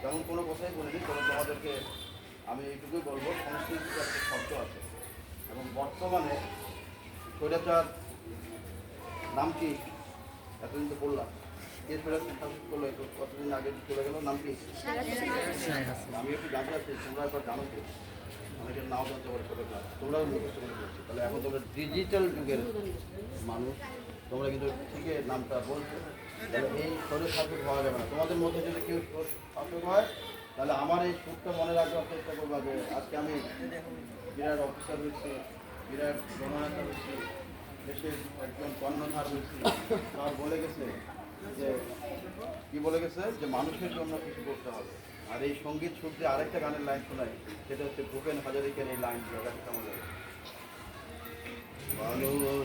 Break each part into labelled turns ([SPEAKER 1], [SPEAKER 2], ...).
[SPEAKER 1] তেমন কোনো কথাই বলিনি তবে তোমাদেরকে আমি এইটুকুই বলব সংস্কৃতির একটা শব্দ আছে। এবং বর্তমানে স্বৈরাচার নাম কি? এতদিন তো বললাম। কে স্বৈরাচার শাসক করল? কতদিন আগে চলে গেল? নাম কি? আমি একটু জানতে চাচ্ছি তোমরা একবার জানো কি? অনেকের নাও জানতে পারে তোমরাও মুখস্থ করে তাহলে এখন তোমরা ডিজিটাল যুগের মানুষ। তোমরা কিন্তু ঠিকই নামটা বলছো। এই শরীর শাসক হওয়া যাবে না। তোমাদের মধ্যে যদি কেউ শাসক হয়, তাহলে আমার এই সুখটা মনে রাখবার চেষ্টা করব যে আজকে আমি বিরাট অফিসার হয়েছি, বিরাট জননেতা হয়েছি, দেশের একজন কর্ণধার হয়েছি। তার বলে গেছে যে, কি বলে গেছে? যে মানুষের জন্য কিছু করতে হবে। আর এই সংগীত সূত্রে আরেকটা গানের লাইন শোনাই, সেটা হচ্ছে ভূপেন হাজারিকের এই লাইন লাগে?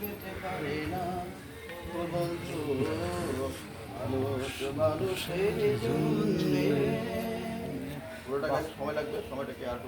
[SPEAKER 1] পেতে পারে না। বন্ধু মানুষ মানুষের জন্যে। সময় লাগবে সময়টাকে আর